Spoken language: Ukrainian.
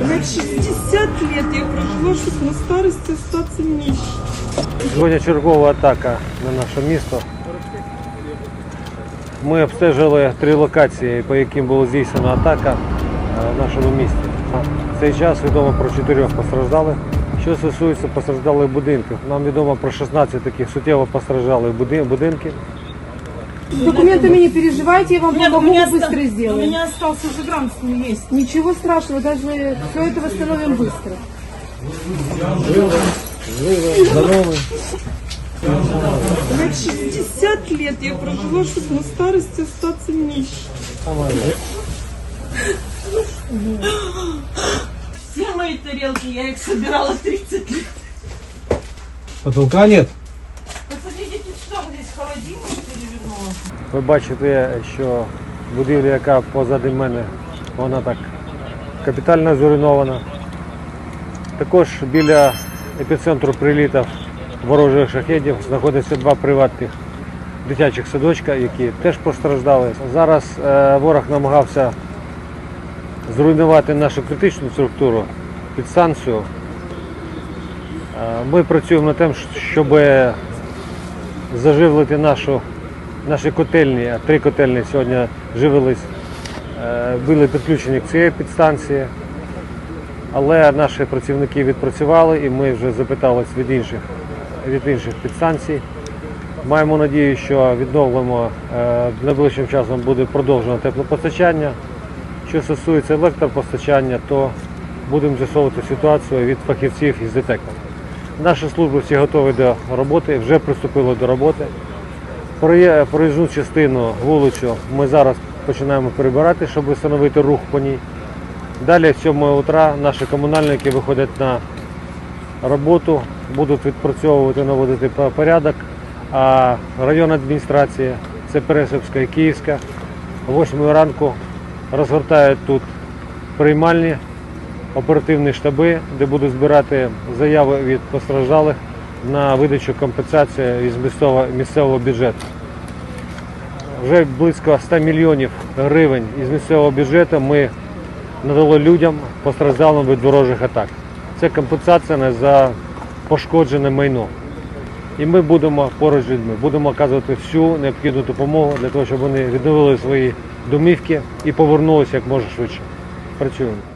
Я 60 лет я прожила, чтобы на старости остаться нищей. Сьогодні чергова атака на наше місто. Ми обстежили три локації, по яким була здійснена атака е, в нашому місті. Цей час відомо про чотирьох постраждалих. Що стосується постраждалих будинків, нам відомо про 16 таких суттєво постраждалих будинків. С документами не переживайте, я вам Нет, у помогу, меня, быстро оста- у сделаем. меня остался загранственный есть. Ничего страшного, даже все это восстановим быстро. Здоровий. Я 60 лет я прожила, чтобы на старости остаться нищей. Все мои тарелки, я их собирала 30 лет. Потолка нет? Ви бачите, що будівля, яка позади мене, вона так капітально зруйнована. Також біля епіцентру прилітів ворожих шахедів знаходяться два приватних дитячих садочка, які теж постраждали. Зараз е, ворог намагався зруйнувати нашу критичну структуру під станцію. Е, Ми працюємо над тим, щоб заживлити нашу наші котельні, а три котельні сьогодні живились, е, були підключені к цієї підстанції. Але наші працівники відпрацювали і ми вже запитались від інших, від інших підстанцій. Маємо надію, що відновимо е, найближчим часом буде продовжено теплопостачання. Що стосується електропостачання, то будемо з'ясовувати ситуацію від фахівців із ДТЕК. Наші служби всі готові до роботи, вже приступили до роботи. Проїзну частину вулицю ми зараз починаємо перебирати, щоб встановити рух по ній. Далі в 7 утра наші комунальники виходять на роботу, будуть відпрацьовувати, наводити порядок. А районна адміністрація, це Пересипська і Київська, о 8 ранку розгортають тут приймальні оперативні штаби, де будуть збирати заяви від постраждалих на видачу компенсації із місцевого, місцевого бюджету. Вже близько 100 мільйонів гривень із місцевого бюджету ми надали людям постраждалим від ворожих атак. Це компенсація за пошкоджене майно. І ми будемо поруч з людьми, будемо оказувати всю необхідну допомогу для того, щоб вони відновили свої домівки і повернулися як можна швидше. Працюємо.